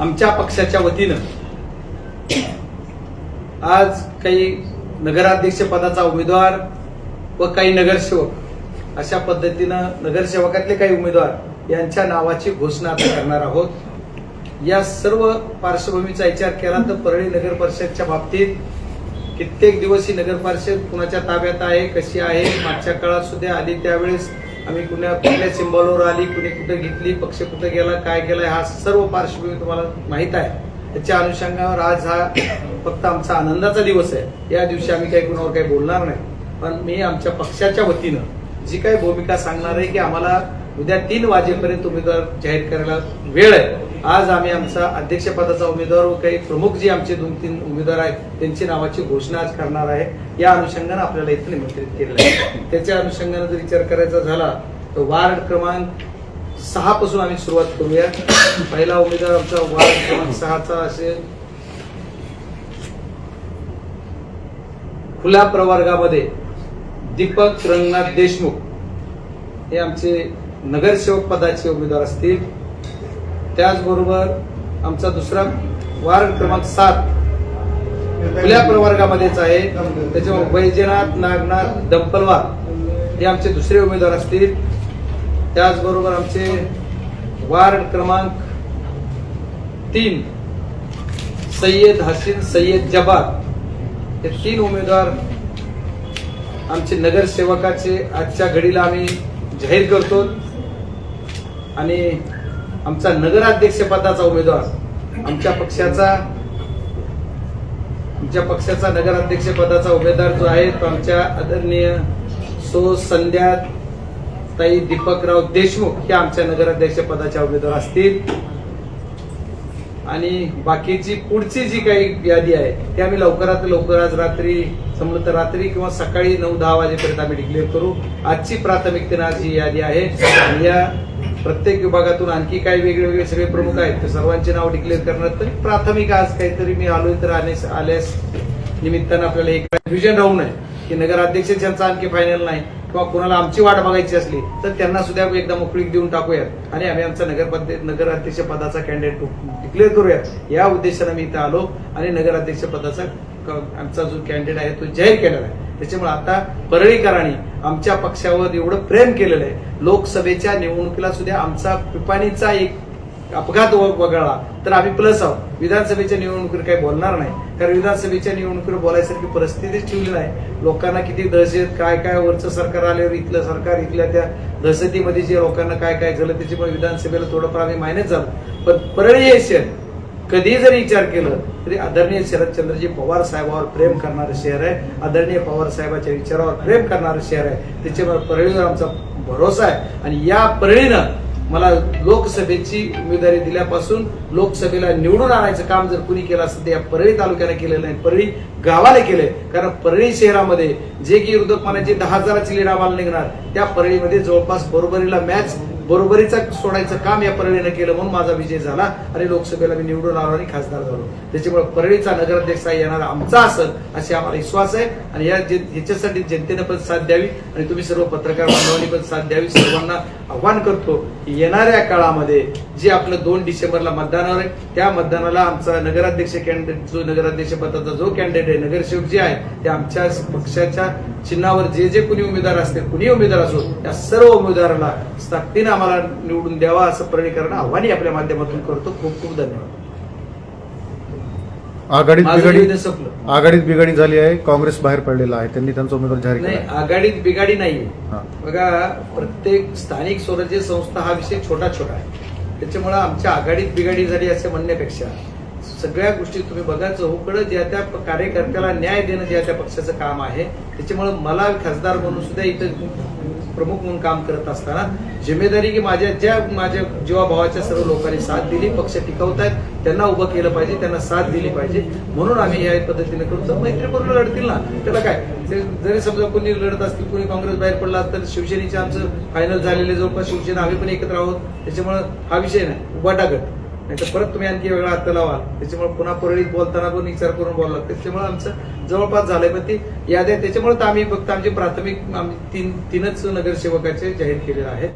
आमच्या पक्षाच्या वतीनं आज काही नगराध्यक्ष पदाचा उमेदवार व काही नगरसेवक अशा पद्धतीनं नगरसेवकातले काही उमेदवार यांच्या नावाची घोषणा आता करणार आहोत. या सर्व पार्श्वभूमीचा विचार केला तर परळी नगर परिषदच्या बाबतीत कित्येक दिवस ही नगर परिषद कुणाच्या ताब्यात आहे कशी आहे मागच्या काळात सुद्धा आली त्यावेळेस आम्ही कुण्या कुठल्या सिंबॉलवर आली कुणी कुठे घेतली पक्ष कुठे गेला काय गेला हा सर्व पार्श्वभूमी तुम्हाला माहीत आहे. त्याच्या अनुषंगावर आज हा फक्त आमचा आनंदाचा दिवस आहे. या दिवशी आम्ही काही कुणावर काही बोलणार नाही. पण मी आमच्या पक्षाच्या वतीनं जी काही भूमिका सांगणार आहे की आम्हाला उद्या तीन वाजेपर्यंत उमेदवार जाहीर करायला वेळ आहे. आज आम्ही आमचा अध्यक्षपदाचा उमेदवार व काही प्रमुख जे आमचे दोन तीन उमेदवार आहेत त्यांची नावाची घोषणा आज करणार आहे. या अनुषंगानं आपल्याला इथं निमंत्रित केलेलं आहे. त्याच्या अनुषंगानं जर विचार करायचा झाला तर वार्ड क्रमांक सहा पासून आम्ही सुरुवात करूया. पहिला उमेदवार आमचा वार्ड क्रमांक सहाचा असेल. खुल्या प्रवर्गामध्ये दीपक रंगनाथ देशमुख हे आमचे नगरसेवक पदाचे उमेदवार असतील. त्याचबरोबर आमचा दुसरा वार्ड क्रमांक सात खुल्या प्रवर्गामध्येच आहे. त्याच्यामुळे वैजनाथ नागनाथ दंपलवार हे आमचे दुसरे उमेदवार असतील. त्याचबरोबर आमचे वार्ड क्रमांक तीन सय्यद हसीन सय्यद जबार हे तीन उमेदवार आमचे नगरसेवकाचे आजच्या घडीला आम्ही जाहीर करतो. आणि आमचा नगराध्यक्ष पदाचा उमेदवार आमच्या पक्षाचा आमच्या पक्षाचा नगराध्यक्ष पदाचा उमेदवार जो आहे तो आमच्या आदरणीय सो संध्या ताई दीपकराव देशमुख हे आमच्या नगराध्यक्ष पदाच्या उमेदवार असतील. आणि बाकीची पुढची जी काही यादी आहे ती आम्ही लवकरात लवकर आज रात्री समजा तर रात्री किंवा सकाळी नऊ दहा वाजेपर्यंत आम्ही डिक्लेअर करू. आजची प्राथमिकतेनं आज ही यादी आहे. या प्रत्येक विभागातून आणखी काही वेगळे वेगळे सगळे प्रमुख आहेत. ते सर्वांचे नाव डिक्लेअर करणार तरी प्राथमिक आज काहीतरी मी आलोय तर आल्यास आल्यास निमित्तानं आपल्याला एक कन्फ्युजन राहू नये की नगराध्यक्ष ज्यांचा आणखी फायनल नाही किंवा कोणाला आमची वाट बघायची असली तर त्यांना सुद्धा एकदा मोकळीक देऊन टाकूयात आणि आम्ही आमचा नगर नगराध्यक्ष पदाचा कॅन्डिडेट डिक्लेअर करूयात. या उद्देशानं मी इथं आलो आणि नगराध्यक्ष पदाचा आमचा जो कॅन्डिडेट आहे तो जाहीर केलेला आहे. त्याच्यामुळे आता परळीकरांनी आमच्या पक्षावर एवढं प्रेम केलेलं आहे. लोकसभेच्या निवडणुकीला सुद्धा आमचा पिपाणीचा एक अपघात वगळला. तर आम्ही प्लस आहोत. विधानसभेच्या निवडणुकीवर काही बोलणार नाही. कारण विधानसभेच्या निवडणुकीवर बोलायसारखी परिस्थितीच ठेवली नाही. लोकांना किती दहशत काय काय वरचं सरकार आल्यावर इथलं सरकार इथल्या त्या दहशतीमध्ये जे लोकांना काय काय झालं त्याच्यामुळे विधानसभेला थोडंफार आम्ही मायनस झालो. पण परळी हे कधी जरी विचार केलं तरी आदरणीय शरदचंद्रजी पवार साहेबावर प्रेम करणारं शहर आहे. आदरणीय पवार साहेबाच्या विचारावर प्रेम करणारं शहर आहे. त्याच्यामुळे परळीवर आमचा भरोसा आहे. आणि या परळीनं मला लोकसभेची उमेदवारी दिल्यापासून लोकसभेला निवडून आणायचं काम जर कुणी केलं असेल तर या परळी तालुक्याने केलेलं नाही. परळी गावाला केलंय. कारण परळी शहरामध्ये जे की विरोधक म्हणायचे दहा हजाराची लीड आम्हाला निघणार त्या परळीमध्ये जवळपास बरोबरीला मॅच बरोबरीचा सोडायचं काम या परळीनं केलं म्हणून माझा विजय झाला. आणि लोकसभेला मी निवडून आलो आणि खासदार झालो. त्याच्यामुळे परळीचा नगराध्यक्ष येणारा आमचा असेल असे आम्हाला विश्वास आहे. आणि या जे- ह्याच्यासाठी जनतेनं पण साथ द्यावी आणि तुम्ही सर्व पत्रकार बांधवांनी पण साथ द्यावी. सर्वांना आव्हान करतो की येणाऱ्या काळामध्ये जे आपलं दोन डिसेंबरला मतदानावर आहे त्या मतदानाला आमचा नगराध्यक्ष कॅन्डिडेट जो नगराध्यक्ष पदाचा जो कॅन्डिडेट आहे नगरसेवक जे आहे ते आमच्या पक्षाच्या चिन्हावर जे जे कुणी उमेदवार असतील कुणी उमेदवार असो त्या सर्व उमेदवाराला ताकदीनं आम्हाला निवडून द्यावा असं प्रणीकरण आव्हानही आपल्या माध्यमातून करतो. खूप खूप धन्यवाद. आघाडीत बिघाडी आघाडीत बिघाडी झाली आहे. काँग्रेस बाहेर पडलेला आहे. त्यांनी त्यांचा उमेदवार जाहीर नाही केला आघाडीत बिघाडी नाहीये. हा. बघा प्रत्येक स्थानिक स्वराज्य संस्था हा विषय छोटा छोटा आहे. त्याच्यामुळे आमच्या आघाडीत बिघाडी झाली असं म्हणण्यापेक्षा सगळ्या गोष्टी तुम्ही बघा चौकडं ज्या त्या कार्यकर्त्याला न्याय देणं ज्या त्या पक्षाचं काम आहे त्याच्यामुळे मला खासदार म्हणून सुद्धा इथं प्रमुख म्हणून काम करत असताना जिम्मेदारी की माझ्या ज्या माझ्या जीवाभावाच्या सर्व लोकांनी साथ दिली पक्ष टिकवतायत त्यांना उभं केलं पाहिजे त्यांना साथ दिली पाहिजे म्हणून आम्ही या पद्धतीने करू. तर मैत्रीपूर्ण लढतील ना त्याला काय? ते जरी समजा कोणी लढत असतील कोणी काँग्रेस बाहेर पडला तर शिवसेनेचे आमचं फायनल झालेले जवळपास शिवसेना आम्ही पण एकत्र आहोत त्याच्यामुळे हा विषय नाही. वाटाघट नाहीतर परत तुम्ही आणखी वेगळा हात लावा. त्याच्यामुळे पुन्हा परळीत बोलताना पण विचार करून बोलावं लागतं. त्याच्यामुळे आमचं जवळपास झालंय पण ती याद्या त्याच्यामुळे तर आम्ही फक्त आमचे प्राथमिक आम्ही तीन तीनच नगरसेवकाचे जाहीर केलेले आहेत.